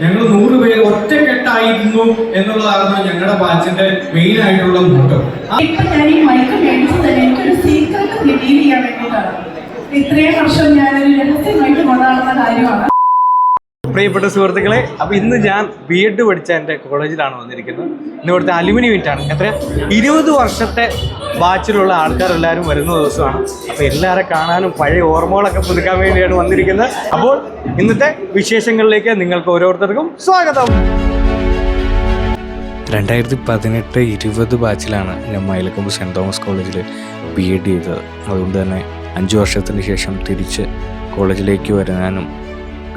ഞങ്ങൾ നൂറ് പേര് ഒറ്റക്കെട്ടായിരുന്നു എന്നുള്ളതായിരുന്നു ഞങ്ങളുടെ ബാച്ചിന്റെ മെയിൻ ആയിട്ടുള്ള മോട്ടോ സീക്രട്ട് ഇത്രയും വർഷം ഞാനൊരു രഹസ്യമായിട്ട് കൊണ്ടാടുന്ന കാര്യമാണ്. പ്രിയപ്പെട്ട സുഹൃത്തുക്കളെ അപ്പോൾ ഇന്ന് ഞാൻ ബി എഡ് പഠിച്ച എന്റെ കോളേജിലാണ് വന്നിരിക്കുന്നത്. ഇന്ന് ഇവിടുത്തെ അലുമിനി എത്ര? ഇരുപത് വർഷത്തെ ബാച്ചിലുള്ള ആൾക്കാരെല്ലാവരും വരുന്ന ദിവസമാണ്. അപ്പോൾ എല്ലാവരെ കാണാനും പഴയ ഓർമ്മകളൊക്കെ പുതുക്കാൻ വേണ്ടിയാണ് വന്നിരിക്കുന്നത്. അപ്പോൾ ഇന്നത്തെ വിശേഷങ്ങളിലേക്ക് നിങ്ങൾക്ക് ഓരോരുത്തർക്കും സ്വാഗതം. രണ്ടായിരത്തി പതിനെട്ട് ഇരുപത് ബാച്ചിലാണ് ഞാൻ മയിലക്കൊമ്പ് സെന്റ് തോമസ് കോളേജിൽ ബി എഡ് ചെയ്തത്. അതുകൊണ്ട് തന്നെ അഞ്ച് വർഷത്തിന് ശേഷം തിരിച്ച് കോളേജിലേക്ക് വരാനും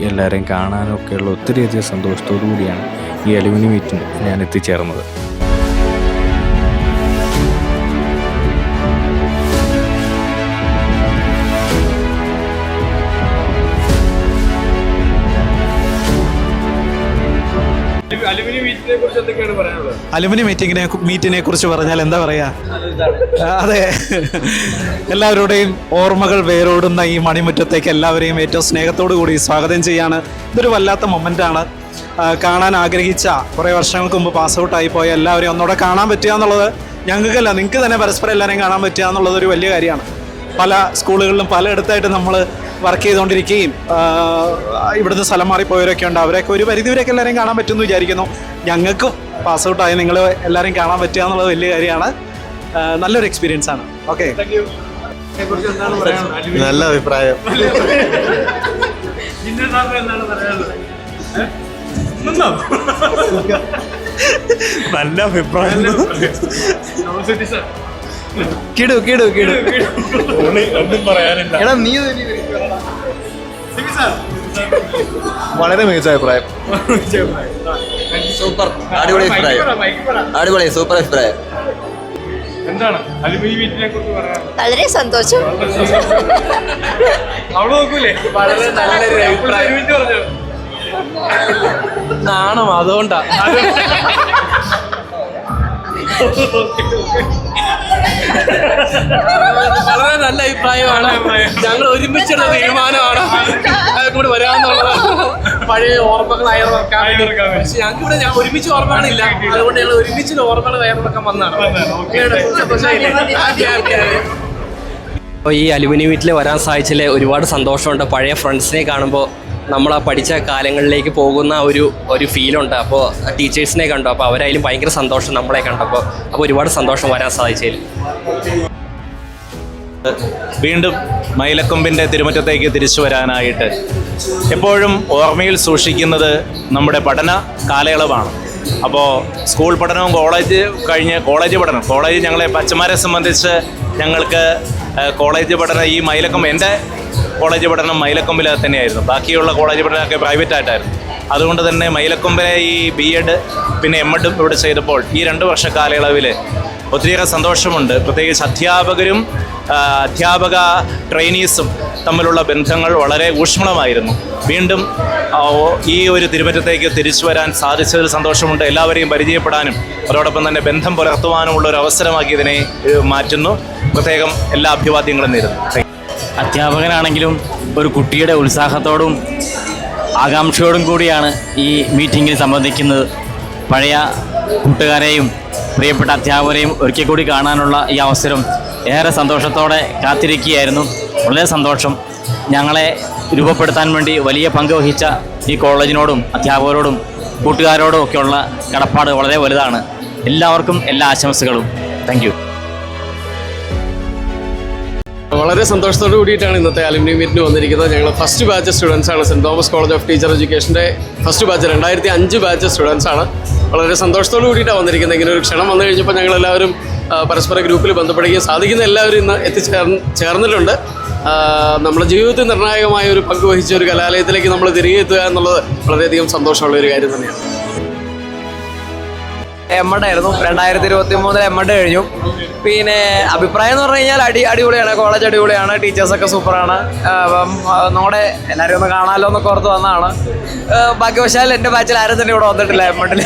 എല്ലാവരെയും കാണാനും ഒക്കെയുള്ള ഒത്തിരിയധികം സന്തോഷത്തോടു കൂടിയാണ് ഈ അലുമിനി മീറ്റിന് ഞാൻ എത്തിച്ചേർന്നത്. അലുമിനി മീറ്റിനെ കുറിച്ച് എന്തൊക്കെയാണ് പറയാനുള്ളത് അലുമിനി മീറ്റിങ്ങിനെ മീറ്റിനെ കുറിച്ച് പറഞ്ഞാൽ എന്താ പറയാ? അതെ. എല്ലാവരുടെയും ഓർമ്മകൾ വേരോടുന്ന ഈ മണിമുറ്റത്തേക്ക് എല്ലാവരെയും ഏറ്റവും സ്നേഹത്തോടു കൂടി സ്വാഗതം ചെയ്യാണ്. ഇതൊരു വല്ലാത്ത മൊമെന്റാണ് കാണാൻ ആഗ്രഹിച്ച കുറേ വർഷങ്ങൾക്ക് മുമ്പ് പാസ് ഔട്ടായി പോയ എല്ലാവരെയും ഒന്നുകൂടെ കാണാൻ പറ്റുക എന്നുള്ളത് ഞങ്ങൾക്കല്ല നിങ്ങൾക്ക് തന്നെ പരസ്പരം എല്ലാവരെയും കാണാൻ പറ്റുക എന്നുള്ളത് ഒരു വലിയ കാര്യമാണ്. പല സ്കൂളുകളിലും പലയിടത്തായിട്ട് നമ്മൾ വർക്ക് ചെയ്തുകൊണ്ടിരിക്കുകയും ഇവിടുന്ന് സ്ഥലം മാറിപ്പോയവരൊക്കെ ഉണ്ട്. അവരെയൊക്കെ ഒരു പരിധിവരെയൊക്കെ എല്ലാവരെയും കാണാൻ പറ്റുമെന്ന് വിചാരിക്കുന്നു. ഞങ്ങൾക്കും പാസ് ഔട്ടായി നിങ്ങൾ എല്ലാവരും കാണാൻ പറ്റുക എന്നുള്ളത് വലിയ കാര്യമാണ്. നല്ലൊരു എക്സ്പീരിയൻസ് ആണ്. ഓക്കെ നല്ല അഭിപ്രായം? നല്ല അഭിപ്രായം. കിടു കിടു കിടു. പറയാനില്ല. എടാ നീ വളരെ മികച്ച അഭിപ്രായം. സൂപ്പർ. അടിപൊളി അഭിപ്രായം. അടിപൊളി സൂപ്പർ അഭിപ്രായം. എന്താണ്? വളരെ സന്തോഷം. വളരെ നല്ലൊരു അഭിപ്രായം. നാണം അതുകൊണ്ടാ. വളരെ നല്ല അഭിപ്രായമാണ്. ഞങ്ങൾ ഒരുമിച്ചുള്ള തീരുമാനമാണ്. കൂടി വരാന്നുള്ളത് പഴയ ഓർമ്മകൾ വേണ്ടി. പക്ഷെ ഞങ്ങൾക്ക് ഇവിടെ ഞാൻ ഒരുമിച്ച് ഓർമ്മകളില്ല. അതുകൊണ്ട് ഞങ്ങൾ ഒരുമിച്ച് ഓർമ്മകൾ അയർവെക്കാൻ വന്നതാണ്. അപ്പോൾ ഈ അലുമിനി വീട്ടിൽ വരാൻ സാധിച്ചതിൽ ഒരുപാട് സന്തോഷമുണ്ട്. പഴയ ഫ്രണ്ട്സിനെ കാണുമ്പോൾ നമ്മൾ ആ പഠിച്ച കാലങ്ങളിലേക്ക് പോകുന്ന ഒരു ഒരു ഫീലുണ്ട് അപ്പോൾ ടീച്ചേഴ്സിനെ കണ്ടു. അപ്പോൾ അവരായാലും ഭയങ്കര സന്തോഷം നമ്മളെ കണ്ടപ്പോൾ അപ്പോൾ ഒരുപാട് സന്തോഷം വരാൻ സാധിച്ചതിൽ വീണ്ടും മയിലക്കൊമ്പിന്റെ തിരുമുറ്റത്തേക്ക് തിരിച്ചു വരാനായിട്ട് എപ്പോഴും ഓർമ്മയിൽ സൂക്ഷിക്കുന്നത് നമ്മുടെ പഠന കാലയളവാണ്. അപ്പോൾ സ്കൂൾ പഠനവും കോളേജ് കഴിഞ്ഞ് കോളേജ് പഠനം കോളേജ് ഞങ്ങളെ അച്ഛന്മാരെ സംബന്ധിച്ച് ഞങ്ങൾക്ക് കോളേജ് പഠനം ഈ മയിലക്കൊമ്പ് എന്റെ കോളേജ് പഠനം മയിലക്കൊമ്പിൽ തന്നെയായിരുന്നു. ബാക്കിയുള്ള കോളേജ് പഠനമൊക്കെ പ്രൈവറ്റ് ആയിട്ടായിരുന്നു. അതുകൊണ്ട് തന്നെ മയിലക്കൊമ്പിലെ ഈ ബി എഡ് പിന്നെ എം എഡും ഇവിടെ ചെയ്തപ്പോൾ ഈ രണ്ട് വർഷ കാലയളവിൽ ഒത്തിരിയേറെ സന്തോഷമുണ്ട്. പ്രത്യേകിച്ച് അധ്യാപകരും അധ്യാപക ട്രെയിനീസും തമ്മിലുള്ള ബന്ധങ്ങൾ വളരെ ഊഷ്മളമായിരുന്നു. വീണ്ടും ഈ ഒരു തിരുമറ്റത്തേക്ക് തിരിച്ചു വരാൻ സാധിച്ചതിൽ സന്തോഷമുണ്ട്. എല്ലാവരെയും പരിചയപ്പെടാനും അതോടൊപ്പം തന്നെ ബന്ധം പുലർത്തുവാനുമുള്ള ഒരു അവസരമാക്കി ഇതിനെ മാറ്റുന്നു. പ്രത്യേകം എല്ലാ അഭിവാദ്യങ്ങളും നേരുന്നു. അധ്യാപകനാണെങ്കിലും ഒരു കുട്ടിയുടെ ഉത്സാഹത്തോടും ആകാംക്ഷയോടും കൂടിയാണ് ഈ മീറ്റിങ്ങിൽ സംബന്ധിക്കുന്നത്. പഴയ കൂട്ടുകാരെയും പ്രിയപ്പെട്ട അധ്യാപകരെയും ഒരിക്കൽ കൂടി കാണാനുള്ള ഈ അവസരം ഏറെ സന്തോഷത്തോടെ കാത്തിരിക്കുകയായിരുന്നു. വളരെ സന്തോഷം. ഞങ്ങളെ രൂപപ്പെടുത്താൻ വേണ്ടി വലിയ പങ്ക് വഹിച്ച ഈ കോളേജിനോടും അധ്യാപകരോടും കൂട്ടുകാരോടും ഒക്കെയുള്ള കടപ്പാട് വളരെ വലുതാണ്. എല്ലാവർക്കും എല്ലാ ആശംസകളും. താങ്ക് വളരെ സന്തോഷത്തോടു കൂടിയിട്ടാണ് ഇന്നത്തെ അലുമിനിയം മീറ്റിന് വന്നിരിക്കുന്നത്. ഞങ്ങൾ ഫസ്റ്റ് ബാച്ച് സ്റ്റുഡൻസ് ആണ്. Saint Thomas college of teacher എഡ്യൂക്കേഷന്റെ first batch രണ്ടായിരത്തി അഞ്ച് ബാച്ച് സ്റ്റുഡൻസ് ആണ്. വളരെ സന്തോഷത്തോടു കൂടിയിട്ടാണ് വന്നിരിക്കുന്നത്. ഇങ്ങനെ ഒരു ക്ഷണം വന്നു കഴിഞ്ഞപ്പോൾ ഞങ്ങൾ എല്ലാവരും പരസ്പര ഗ്രൂപ്പിൽ ബന്ധപ്പെടുകയും സാധിക്കുന്ന എല്ലാവരും ഇന്ന് എത്തിച്ചേർ ചേർന്നിട്ടുണ്ട്. നമ്മുടെ ജീവിതത്തിൽ നിർണായകമായ ഒരു പങ്ക് വഹിച്ച ഒരു കലാലയത്തിലേക്ക് നമ്മൾ തിരികെ എത്തുക എന്നുള്ളത് വളരെയധികം സന്തോഷമുള്ള ഒരു കാര്യം തന്നെയാണ്. എം എഡ് ആയിരുന്നു രണ്ടായിരത്തി ഇരുപത്തി മൂന്നിൽ എം എഡ് കഴിഞ്ഞു. പിന്നെ അഭിപ്രായം എന്ന് പറഞ്ഞു കഴിഞ്ഞാൽ അടി അടിപൊളിയാണ്. കോളേജ് അടിപൊളിയാണ്. ടീച്ചേഴ്സൊക്കെ സൂപ്പറാണ്. നമ്മുടെ എല്ലാവരും ഒന്ന് കാണാമല്ലോ എന്നൊക്കെ ഓർത്ത് വന്നതാണ്. ഭാഗ്യവശാൽ എന്റെ ബാച്ചിൽ ആരും തന്നെ ഇവിടെ വന്നിട്ടില്ല എം എഡിൽ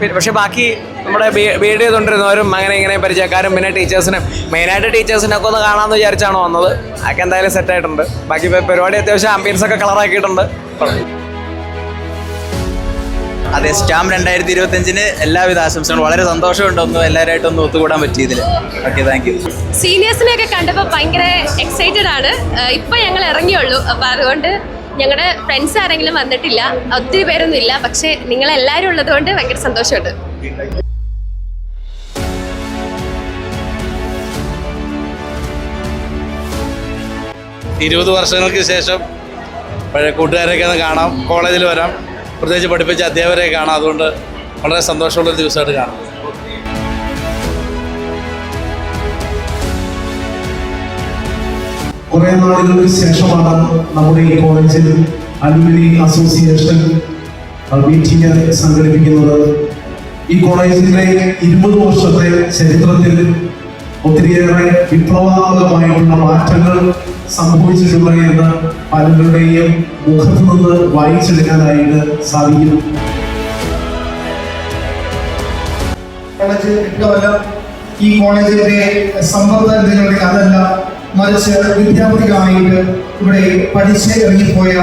പിന്നെ പക്ഷേ ബാക്കി നമ്മുടെ ബി ബി എഡ് ചെയ്തുകൊണ്ടിരുന്നവരും അങ്ങനെ ഇങ്ങനെ പരിചയക്കാരും പിന്നെ ടീച്ചേഴ്സിനും മെയിനായിട്ട് ടീച്ചേഴ്സിനൊക്കെ ഒന്ന് കാണാമെന്ന് വിചാരിച്ചാണ് വന്നത്. അതൊക്കെ എന്തായാലും സെറ്റായിട്ടുണ്ട് ബാക്കി പരിപാടി അത്യാവശ്യം ആംബിയൻസൊക്കെ കളറാക്കിയിട്ടുണ്ട് അതെ സ്റ്റാമ്പ് രണ്ടായിരത്തി ഇരുപത്തഞ്ചിന് എല്ലാവിധ ആശംസകളും. വളരെ സന്തോഷമുണ്ട് ഒന്ന് എല്ലാവരായിട്ടും ഒന്ന് ഒത്തുകൂടാൻ പറ്റിയതിൽ ഓക്കെ താങ്ക് യു സീനിയേഴ്സിനെയൊക്കെ കണ്ടപ്പോൾ ഭയങ്കര എക്സൈറ്റഡ് ആണ്. ഇപ്പൊ ഞങ്ങൾ ഇറങ്ങിയുള്ളൂ. അപ്പൊ അതുകൊണ്ട് ഞങ്ങളുടെ ഫ്രണ്ട്സ് ആരെങ്കിലും വന്നിട്ടില്ല. ഒത്തിരി പേരൊന്നും ഇല്ല. പക്ഷെ നിങ്ങൾ എല്ലാവരും ഉള്ളത് കൊണ്ട് ഭയങ്കര സന്തോഷമുണ്ട്. ഇരുപത് വർഷങ്ങൾക്ക് ശേഷം പഴയ കൂട്ടുകാരൊക്കെ ഒന്ന് കാണാം. കോളേജിൽ വരാം. പ്രത്യേകിച്ച് പഠിപ്പിച്ച അധ്യാപകരെ കാണാം. അതുകൊണ്ട് വളരെ സന്തോഷമുള്ള ദിവസമായിട്ട് കാണാം. കുറേ നാളുകൾക്ക് ശേഷമാണ് നമ്മുടെ ഈ കോളേജിൽ അലുമിനി അസോസിയേഷൻ മീറ്റിംഗ് സംഘടിപ്പിക്കുന്നത്. ഈ കോളേജിന്റെ ഇരുപത് വർഷത്തെ ചരിത്രത്തിൽ ഒത്തിരിയേറെ വിപ്ലവാത്മകമായിട്ടുള്ള മാറ്റങ്ങൾ സംഭവിച്ചിട്ടുള്ള എന്ന് പലരുടെയും മുഖത്ത് നിന്ന് വായിച്ചെടുക്കാനായിട്ട് സാധിക്കും കോളേജ് എട്ടുമല്ല ഈ കോളേജിന്റെ സമ്പർദ്ദങ്ങളുടെ അതല്ല മറിച്ച് വിദ്യാർത്ഥികളായിട്ട് ഇവിടെ പഠിച്ച് ഇറങ്ങിപ്പോയ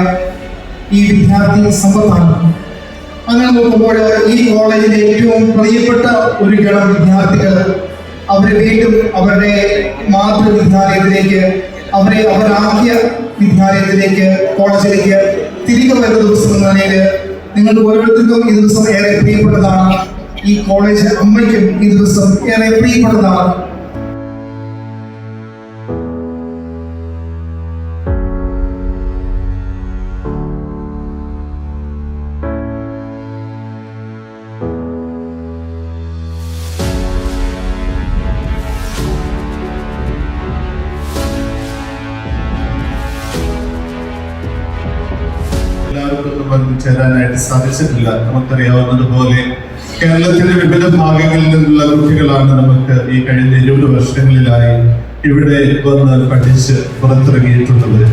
ഈ വിദ്യാർത്ഥി സമ്പത്താണ്. അങ്ങനെ നോക്കുമ്പോൾ ഈ കോളേജിലെ ഏറ്റവും പ്രിയപ്പെട്ട ഒരു ഗണം വിദ്യാർത്ഥികൾ അവരെ വീണ്ടും അവരുടെ മാതൃവിദ്യാലയത്തിലേക്ക് അവരെ അവരാക്കിയ വിദ്യാലയത്തിലേക്ക് കോളേജിലേക്ക് തിരികെ വരുന്ന ദിവസം എന്ന നിലയിൽ നിങ്ങൾക്ക് ഓരോരുത്തർക്കും ഈ ദിവസം ഏറെ പ്രിയപ്പെട്ടതാണ്. ഈ കോളേജ് അമ്മയ്ക്കും ഈ ദിവസം ഏറെ പ്രിയപ്പെട്ടതാണ്. എല്ലാവർക്കും ചേരാനായിട്ട് സാധിച്ചിട്ടില്ല. നമുക്കറിയാവുന്നതുപോലെ കേരളത്തിന്റെ വിവിധ ഭാഗങ്ങളിൽ നിന്നുള്ള കുട്ടികളാണ് നമുക്ക് ഈ കഴിഞ്ഞ ഇരുപത് വർഷങ്ങളിലായി ഇവിടെ വന്ന് പഠിച്ച് പുറത്തിറങ്ങിയിട്ടുള്ളത്.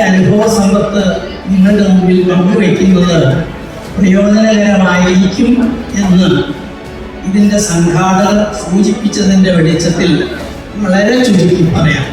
അനുഭവ സമ്പത്ത് നിങ്ങളുടെ മുമ്പിൽ പങ്കുവയ്ക്കുന്നത് പ്രയോജനകരമായിരിക്കും എന്ന് ഇതിന്റെ സംഘാടകർ സൂചിപ്പിച്ചതിന്റെ വെളിച്ചത്തിൽ വളരെ ചുരുക്കി പറയാം.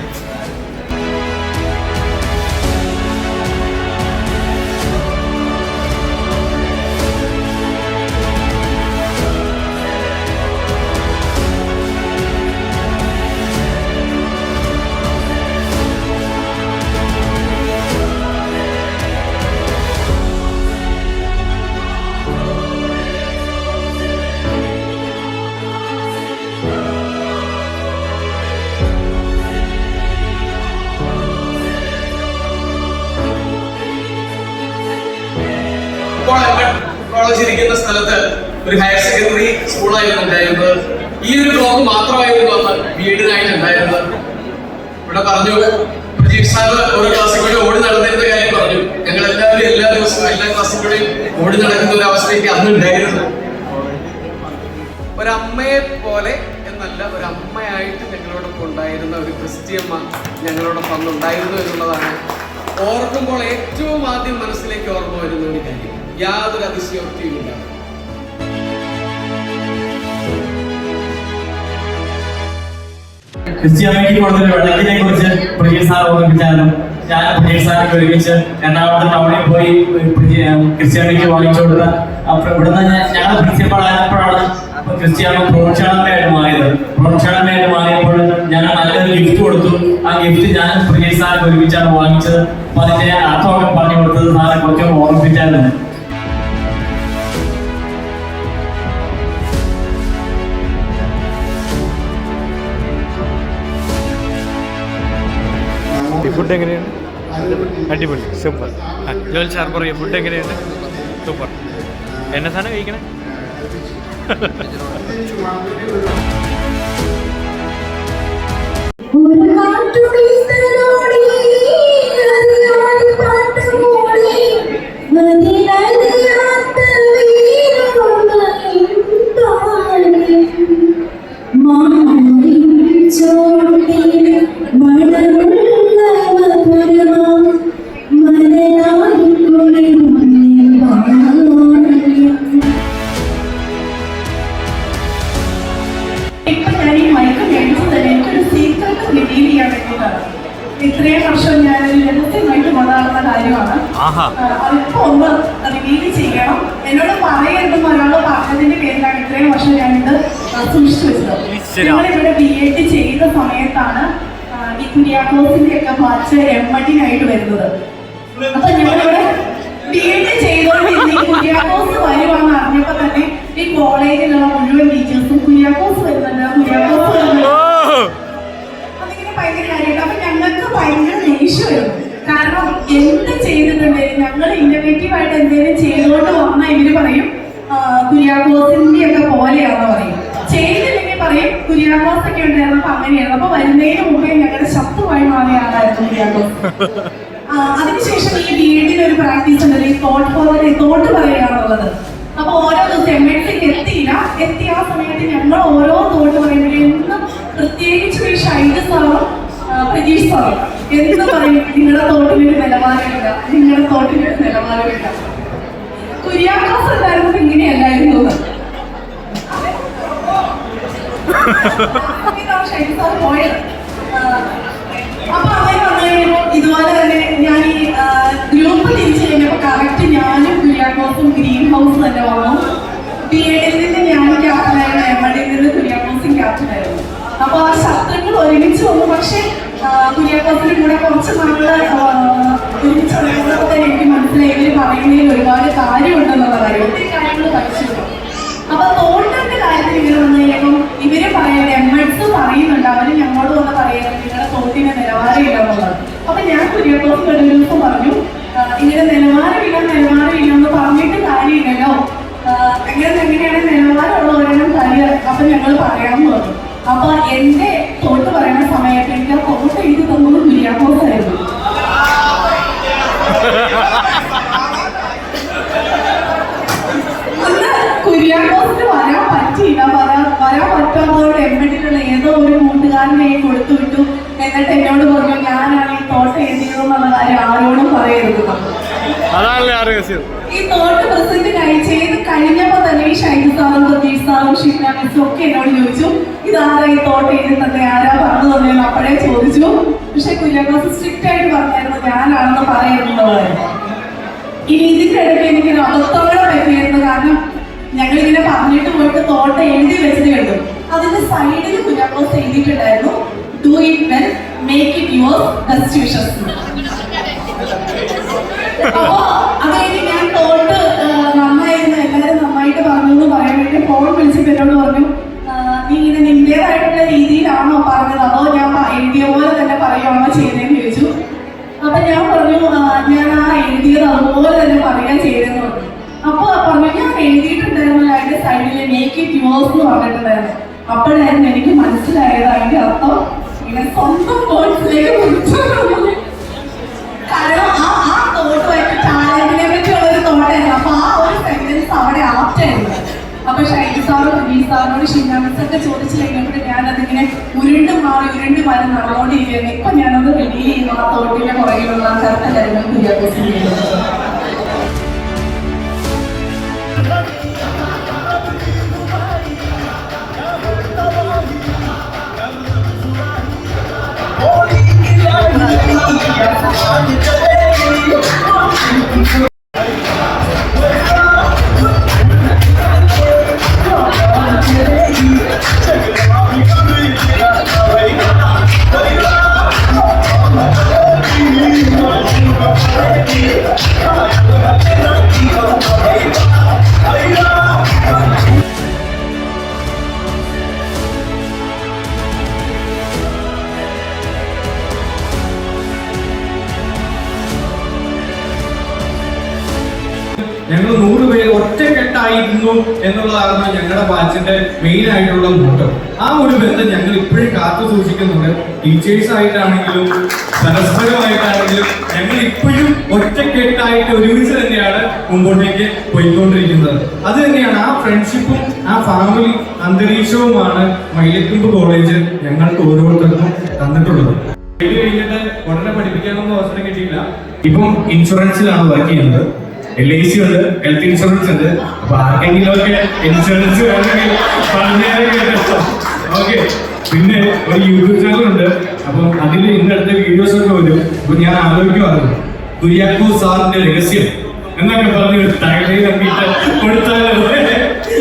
സ്ഥലത്ത് ഒരു ഹയർ സെക്കൻഡറി സ്കൂളായിരുന്നു ഉണ്ടായിരുന്നത്. ഈ ഒരു ബ്ലോക്ക് മാത്രമായിരുന്നു അന്ന് വീടിനായിട്ട് ഉണ്ടായിരുന്നത്. ഇവിടെ പറഞ്ഞു പ്രജീപ് സാറ് ഓരോ ക്ലാസ്സിൽ കൂടി ഓടി നടന്നിരുന്ന കാര്യം പറഞ്ഞു. ഞങ്ങൾ എല്ലാവരും എല്ലാ ദിവസവും എല്ലാ ക്ലാസ്സിൽ കൂടി ഓടി നടക്കുന്ന ഒരു അവസ്ഥയ്ക്ക് അന്ന് ഉണ്ടായിരുന്നു. ഒരമ്മയെ പോലെ എന്നല്ല ഒരു അമ്മയായിട്ട് ഞങ്ങളോടൊപ്പം ഉണ്ടായിരുന്ന ഒരു ക്രിസ്ത്യമ്മ ഞങ്ങളോടൊപ്പം അന്ന് ഉണ്ടായിരുന്നു എന്നുള്ളതാണ് ഓർക്കുമ്പോൾ ഏറ്റവും ആദ്യം മനസ്സിലേക്ക് ഓർമ്മ വരുന്ന ഒരു കാര്യം. യാതൊരു അതിശയോക്തിയുമില്ല ക്രിസ്ത്യാനിക്ക് കൊടുത്തൊരു വെള്ളത്തിനെ കുറിച്ച് പ്രജീഷ് സാർ ഓർമ്മിപ്പിച്ചായിരുന്നു ഞാൻ പ്രിയ സാറിന് ഒരുമിച്ച് എറണാകുളത്ത് ടൗണിൽ പോയി ക്രിസ്ത്യാനിക്ക് വാങ്ങിച്ചു കൊടുത്ത ഇവിടുന്ന് ഞാൻ- ഞങ്ങൾ പ്രിൻസിപ്പൾ ആയപ്പോഴാണ് ക്രിസ്ത്യാനോ പ്രോക്ഷണമായിട്ട് മാറിയത്. പ്രോക്ഷണമായിട്ട് മാറിയപ്പോൾ ഞങ്ങൾ നല്ലൊരു ഗിഫ്റ്റ് കൊടുത്തു. ആ ഗിഫ്റ്റ് ഞാൻ പ്രിയ സാറിന് ഒരുമിച്ചാണ് വാങ്ങിച്ചത്. അപ്പൊ അതിന്റെ അർത്ഥമൊക്കെ പറഞ്ഞു കൊടുത്തത് സാറെ കുറച്ചൊക്കെ ഓർമ്മിപ്പിച്ചായിരുന്നു. ഫുഡ് എങ്ങനെയാണ് അടിപൊളി സൂപ്പർ ജോൽ സാർ പറയൂ ഫുഡ് എങ്ങനെയാണ് സൂപ്പർ എന്നെ സാധനം കഴിക്കണേ? ഒരു കാട്ടുവീസലോടി സൂക്ഷിച്ചു. ഞങ്ങളിവിടെ ബി എഡ് ചെയ്ത സമയത്താണ് ഈ കുര്യാക്കോസിന്റെ ഒക്കെ ബാച്ച് എമ്മട്ടിനായിട്ട് വരുന്നത്. അപ്പൊ ഞങ്ങളിവിടെ ബി എഡ് ചെയ്തോണ്ടിരുന്ന ഈ കുര്യാക്കോസ് വരുവാന്ന് അറിഞ്ഞപ്പോ തന്നെ ഈ കോളേജിലുള്ള മുഴുവൻ ടീച്ചേഴ്സും കുര്യാക്കോസ് വരുന്നുണ്ട്. കുര്യാക്കോസ് വരുന്നുണ്ട്. അതിങ്ങനെ ഭയങ്കര കാര്യമായിട്ട്. അപ്പൊ ഞങ്ങൾക്ക് ഭയങ്കര ദേഷ്യമായിരുന്നു. കാരണം എന്ത് ചെയ്തിട്ടുണ്ടെങ്കിലും ഞങ്ങൾ ഇന്നോവേറ്റീവ് ആയിട്ട് എന്തെങ്കിലും ചെയ്തുകൊണ്ട് വന്നാൽ ഇവർ പറയും കുര്യാക്കോസിന്റെ ഒക്കെ പോലെയാണെന്ന് പറയും. ചെയ്തില്ലെങ്കിൽ പറയും കുര്യാക്കോസ് ഒക്കെ ഉണ്ടായിരുന്നു അപ്പൊ അങ്ങനെയായിരുന്നു. അപ്പൊ വരുന്നതിന് മുമ്പേ ഞങ്ങളുടെ ശത്രുവായി മാറിയ ആളായിരുന്നു കുര്യാക്കോസ് അതിനുശേഷം ഈ എഡിന് ഒരു പ്രാക്ടീസ് ഉണ്ടല്ലോ ഈ തോട്ട് ഫോർവേഡ് തോട്ട് പറയുകയാണുള്ളത്. അപ്പൊ ഓരോ ദിവസം എം എത്തിയില്ല. എത്തിയ ആ സമയത്ത് ഞങ്ങൾ ഓരോ തോട്ട് പറയുമ്പോഴും എന്നും പ്രത്യേകിച്ച് ഈ ഷൈഡ് ആ, പ്രതീഷ് സാറും. എന്ത് പറയും? നിങ്ങളുടെ തോട്ടിന് ഒരു നിലവാരമില്ല നിങ്ങളുടെ തോട്ടിന് ഒരു നിലവാരമില്ല. കുര്യാക്കോസ് ഉണ്ടായിരുന്നത് ഇങ്ങനെയല്ലായിരുന്നു എന്ന്. ഇതാണ് ഷൈഡ് സാർ പോയത് ആ, അപ്പൊ അങ്ങനെ കഴിയുമ്പോൾ ഇതുപോലെ തന്നെ ഞാൻ ഈ ഗ്രൂപ്പ് തിരിച്ചു കഴിഞ്ഞപ്പോൾ കറക്റ്റ് ഞാനും കുര്യാക്കോസും ഗ്രീൻ ഹൗസ് തന്നെ വന്നു ബി എഡിൽ നിന്ന് ഞാൻ ക്യാപ്റ്റനായിരുന്നു എം എഡിൽ നിന്ന് കുര്യാക്കോസും ക്യാപ്റ്റനായിരുന്നു അപ്പൊ ആ ശത്രുക്കൾ ഒരുമിച്ച് വന്നു പക്ഷെ കുര്യാക്കോസിന്റെ കൂടെ കുറച്ച് നാൾ ഒരുമിച്ച് എനിക്ക് മനസ്സിലായി ഇവർ പറയുന്നതിൽ ഒരുപാട് കാര്യമുണ്ടെന്നുള്ള കാര്യം ഒത്തിരി കാര്യങ്ങൾ പഠിച്ചു അപ്പൊ തോട്ടത്തിന്റെ കാര്യത്തിൽ ഇങ്ങനെ വന്നു ഇവർ പറയുന്നത് എം എഡ്സ് പറയുന്നുണ്ട്. അവർ ഞങ്ങളോട് വന്ന് പറയുന്നത് നിങ്ങളുടെ തോട്ടിന്റെ നിലവാരമില്ല എന്നുള്ളത് അപ്പൊ ഞാൻ കുര്യാക്കോസ് ഒരു ദിവസം പറഞ്ഞു നിലവാരം ഇങ്ങനെ നിലവാരമില്ല നിലവാരമില്ല എന്ന് പറഞ്ഞിട്ട് കാര്യമില്ലല്ലോ. അങ്ങനെ എങ്ങനെ എങ്ങനെയാണ് നിലവാരം ഒരെണ്ണം കാര്യം അപ്പൊ ഞങ്ങൾ പറയാമെന്ന് പറഞ്ഞു. അപ്പൊ എന്റെ തോട്ട് പറയുന്ന സമയത്ത് എനിക്ക് ആ തോട്ട് എഴുതി തന്നത് കുര്യാക്കോസ് ആയിരുന്നു അന്ന് കുര്യാക്കോസിന് വരാൻ പറ്റിയില്ല വരാൻ വരാൻ പറ്റാത്തതുകൊണ്ട് എമ്മറ്റിലുള്ള ഏതോ കൂട്ടുകാരനെ കൊടുത്തു വിട്ടു. എന്നിട്ട് എന്നോട് പറഞ്ഞു ഞാനാണ് ഈ തോട്ടം എഴുതിയതെന്നുള്ള കാര്യം ആരോടും പറയരുത് ഈ തോട്ട് പ്രസന്റ് ചെയ്ത് കഴിഞ്ഞപ്പോ തന്നെ ഈ ഷൈനി സാറും പ്രതീഷ് സാറും ഷിഫ്ന മിസ്സും ഒക്കെ എന്നോട് ചോദിച്ചു ഇതാരാ ഈ തോട്ട് എഴുതി തന്നെ ആരാ പറഞ്ഞു തന്നെയെന്ന് അപ്പോഴേ ചോദിച്ചു പക്ഷെ കുര്യാക്കോസ് സ്ട്രിക്റ്റ് ആയിട്ട് പറഞ്ഞായിരുന്നു ഞാനാണെന്ന് പറയുന്നുള്ളതായിരുന്നു ഇനി ഇതിന്റെ ഇടയ്ക്ക് എനിക്കൊരു അബദ്ധങ്ങളെ പറ്റിയായിരുന്നു കാരണം ഞങ്ങൾ ഇങ്ങനെ പറഞ്ഞിട്ട് പോയിട്ട് തോട്ടം എഴുതി വെച്ചത് കണ്ടു. അതിന്റെ സൈഡിൽ കുഞ്ഞാക്കോസ് എഴുതിയിട്ടുണ്ടായിരുന്നു do it well make it your best wishes അപ്പോ അതെനിക്ക് ഞാൻ തോട്ട് നന്നായിരുന്നു എല്ലാവരും നന്നായിട്ട് പറഞ്ഞു എന്ന് പറയാൻ വേണ്ടി ഫോൺ വിളിച്ചിട്ട് എന്നോട് പറഞ്ഞു നീ ഇങ്ങനെ നിന്റേതായിട്ടുള്ള രീതിയിലാണോ പറഞ്ഞത്? അതോ ഞാൻ എഴുതിയ പോലെ തന്നെ പറയുകയാണോ ചെയ്തതെന്ന് ചോദിച്ചു. അപ്പൊ ഞാൻ പറഞ്ഞു ഞാൻ ആ എഴുതിയത് അതുപോലെ തന്നെ പറയാൻ ചെയ്തതെന്ന് പറഞ്ഞു. അപ്പൊ പറഞ്ഞു ഞാൻ എഴുതിയിട്ടുണ്ടായിരുന്നല്ലോ അതിന്റെ സൈഡിൽ മേക്ക് ഇറ്റ് യുവേഴ്സ് എന്ന് പറഞ്ഞിട്ടുണ്ടായിരുന്നു. അപ്പോഴായിരുന്നു എനിക്ക് മനസ്സിലായത് അതിന്റെ അർത്ഥം ഇങ്ങനെ സ്വന്തം കോഴ്സിലേക്ക് കാരണം ആ ആ തോട്ടുമായിട്ട് ടാലന്റിനെ പറ്റിയുള്ള ഒരു തോട്ടായിരുന്നു അപ്പൊ ആ ഒരു സെന്റൻസ് അവിടെ ആപ്റ്റായിരുന്നു അപ്പൊ ഷൈജു സാറും ബി സാറിനോട് ഷിനാമിസ് ഒക്കെ ചോദിച്ചു ഞാൻ അതിങ്ങനെ ഉരുണ്ട് മാറി ഉരുണ്ട് മാറി നടന്നുകൊണ്ടിരിക്കുകയാണ്. ഇപ്പൊ ഞാനത് റെഡി ചെയ്യുന്നു ആ തോട്ടിന്റെ പുറകിലുള്ള കറുത്ത കാര്യങ്ങൾ വിദ്യാഭ്യാസം ചെയ്യുന്നത് ഞങ്ങൾ ഒറ്റക്കെട്ടായിരുന്നു എന്നുള്ളതായിരുന്നു ഞങ്ങളുടെ ബാച്ചിന്റെ മെയിൻ ആയിട്ടുള്ള മോട്ടോ ആ ഒരു ബന്ധം ഞങ്ങൾ ഇപ്പോഴും കാത്തു സൂക്ഷിക്കുന്നുണ്ട്. ടീച്ചേഴ്സ് ആയിട്ടാണെങ്കിലും പരസ്പരമായിട്ടാണെങ്കിലും ഞങ്ങൾ ഇപ്പോഴും ഒറ്റക്കെട്ടായിട്ട് ഒരുമിച്ച് തന്നെയാണ് മുമ്പോട്ടേക്ക് പോയിക്കൊണ്ടിരിക്കുന്നത്. അത് തന്നെയാണ് ആ ഫ്രണ്ട്ഷിപ്പും ആ ഫാമിലി അന്തരീക്ഷവുമാണ് മൈലക്കുമ്പ് കോളേജ് ഞങ്ങൾക്ക് ഓരോരുത്തർക്കും തന്നിട്ടുള്ളത്. കഴിഞ്ഞിട്ട് ഉടനെ പഠിപ്പിക്കാനൊന്നും അവസരം കിട്ടിയില്ല. ഇപ്പം ഇൻഷുറൻസിലാണ് വർക്ക് ചെയ്യുന്നത്. എൽ ഐ സി ഉണ്ട് ഹെൽത്ത് ഇൻഷുറൻസ് ഉണ്ട്. അപ്പൊ ആർക്കെങ്കിലും ഒക്കെ ഇൻഷുറൻസ് വേണമെങ്കിൽ ഓക്കെ പിന്നെ ഒരു യൂട്യൂബ് ചാനൽ ഉണ്ട്. അപ്പം അതിൽ ഇന്നടുത്ത വീഡിയോസ് ഒക്കെ വരും. അപ്പൊ ഞാൻ ആലോചിക്കുമായിരുന്നു കുര്യാക്കോ സാറിന്റെ രഹസ്യം. എന്നൊക്കെ പറഞ്ഞു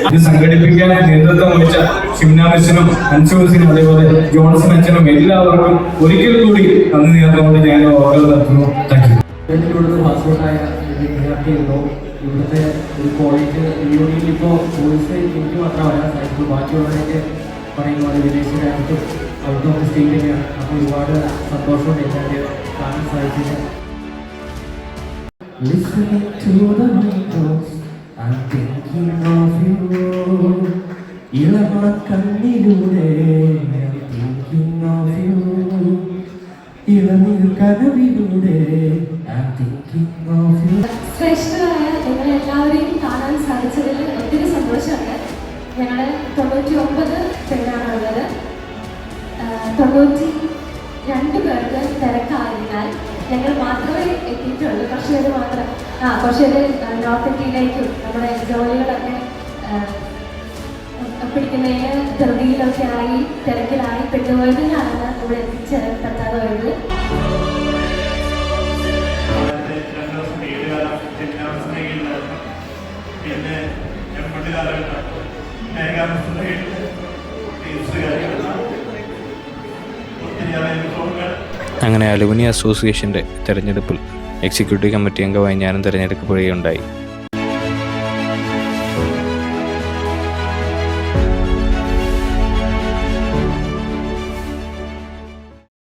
ഇത് സംഘടിപ്പിക്കാൻ നേതൃത്വം വഹിച്ച ഷിംനാമിസിനും അൻഷോസിനും അതേപോലെ ജോൺസൺ അച്ഛനും എല്ലാവർക്കും ഒരിക്കൽ കൂടി നന്ദി നേർന്നുകൊണ്ട് ഞാൻ ഓർഡർ നടത്തുന്നു. താങ്ക് യു വിദ്യാർത്ഥിയുണ്ടോ ഇവിടുത്തെ ഒരു കോളേജ് യൂണിയിൽ ഇപ്പോൾ കോഴ്സ് എനിക്ക് മാത്രമല്ല സാധിക്കും ബാക്കിയുള്ളവരൊക്കെ പറയുന്ന പോലെ വിദേശ രാജ്യത്തും ഔട്ട് ഓഫ് സ്റ്റേറ്റിലാണ് അപ്പോൾ ഒരുപാട് സന്തോഷമുണ്ട് എനിക്ക് കാണാൻ സാധിച്ചത് Listening to the windows, I'm thinking of you. Ilama കണ്ണിലൂടെ I'm thinking of you. ഇളനീർ കനവിലൂടെ I'm thinking of ശ്രേഷ്ഠരായ നിങ്ങളെല്ലാവരെയും കാണാൻ സാധിച്ചതിൽ ഒത്തിരി സന്തോഷമുണ്ട്. ഞങ്ങൾ തൊണ്ണൂറ്റി ഒമ്പത് പേരാണുള്ളത്. ആഹ് തൊണ്ണൂറ്റി രണ്ട് പേർക്ക് തിരക്കായതിനാൽ ഞങ്ങൾ മാത്രമേ എത്തിയിട്ടുള്ളൂ. കുറച്ച് പേര് മാത്രം ആ കുറച്ച് പേര് നോർത്ത് ഇന്ത്യയിലേക്കും നമ്മുടെ ജോലികളൊക്കെ പിടിക്കുന്നതിന് ധൃതിയിലൊക്കെ ആയി തിരക്കിലായി പെട്ടുപോയതിനാണ് ഇവിടെ എത്തിച്ചേരാൻ പറ്റാതെ പിന്നെ എൺപത്തി കാലഘട്ടം അങ്ങനെ അലുമിനി അസോസിയേഷന്റെ തെരഞ്ഞെടുപ്പിൽ എക്സിക്യൂട്ടീവ് കമ്മിറ്റി അംഗമായി ഞാനും തിരഞ്ഞെടുക്കപ്പെടുകയുണ്ടായി.